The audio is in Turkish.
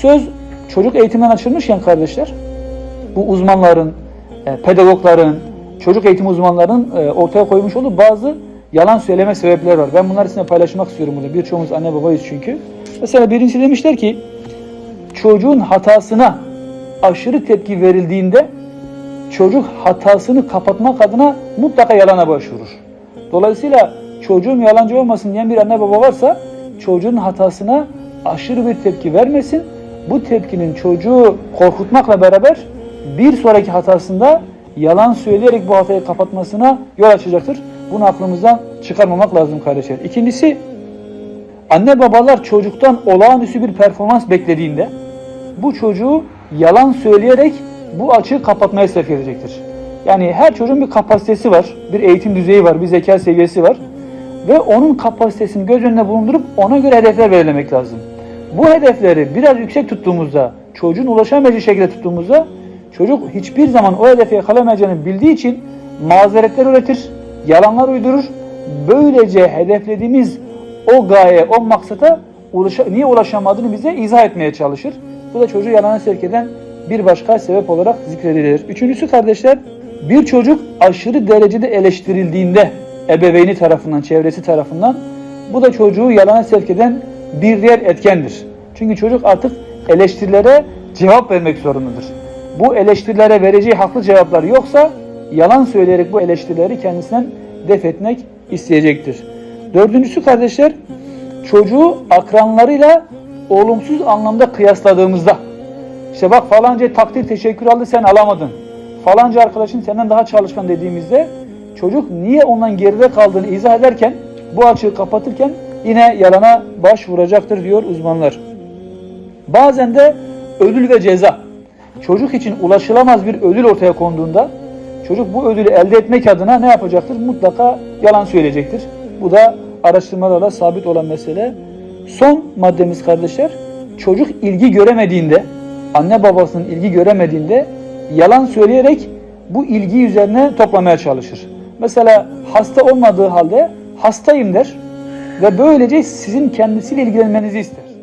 Söz çocuk eğitimden açılmışken kardeşler, bu uzmanların, e, pedagogların, çocuk eğitim uzmanlarının e, ortaya koymuş olduğu bazı yalan söyleme sebepleri var. Ben bunları sizinle paylaşmak istiyorum burada. Birçoğumuz anne babayız çünkü. Mesela birincisi demişler ki çocuğun hatasına aşırı tepki verildiğinde çocuk hatasını kapatmak adına mutlaka yalana başvurur. Dolayısıyla çocuğum yalancı olmasın diyen bir anne baba varsa çocuğun hatasına aşırı bir tepki vermesin. Bu tepkinin çocuğu korkutmakla beraber bir sonraki hatasında yalan söyleyerek bu hatayı kapatmasına yol açacaktır. Bunu aklımızdan çıkarmamak lazım kardeşler. İkincisi anne babalar çocuktan olağanüstü bir performans beklediğinde bu çocuğu yalan söyleyerek bu açığı kapatmaya sevk edecektir. Yani her çocuğun bir kapasitesi var, bir eğitim düzeyi var, bir zeka seviyesi var ve onun kapasitesini göz önüne bulundurup ona göre hedefler belirlemek lazım. Bu hedefleri biraz yüksek tuttuğumuzda, çocuğun ulaşamayacağı şekilde tuttuğumuzda çocuk hiçbir zaman o hedefe yakalamayacağını bildiği için mazeretler üretir, yalanlar uydurur. Böylece hedeflediğimiz o gaye, o maksata ulaşa, niye ulaşamadığını bize izah etmeye çalışır. Bu da çocuğu yalana sevk eden bir başka sebep olarak zikredilir. Üçüncüsü kardeşler, bir çocuk aşırı derecede eleştirildiğinde ebeveyni tarafından, çevresi tarafından bu da çocuğu yalana sevk eden bir diğer etkendir. Çünkü çocuk artık eleştirilere cevap vermek zorundadır. Bu eleştirilere vereceği haklı cevaplar yoksa yalan söyleyerek bu eleştirileri kendisinden def etmek isteyecektir. Dördüncüsü kardeşler, çocuğu akranlarıyla olumsuz anlamda kıyasladığımızda işte bak falanca takdir teşekkür aldı sen alamadın. Falanca arkadaşın senden daha çalışkan dediğimizde çocuk niye ondan geride kaldığını izah ederken bu açığı kapatırken yine yalana başvuracaktır diyor uzmanlar. Bazen de ödül ve ceza. Çocuk için ulaşılamaz bir ödül ortaya konduğunda çocuk bu ödülü elde etmek adına ne yapacaktır? Mutlaka yalan söyleyecektir. Bu da araştırmalarla sabit olan mesele. Son maddemiz kardeşler, çocuk ilgi göremediğinde, anne babasının ilgi göremediğinde yalan söyleyerek bu ilgi üzerine toplamaya çalışır. Mesela hasta olmadığı halde hastayım der ve böylece sizin kendisiyle ilgilenmenizi ister.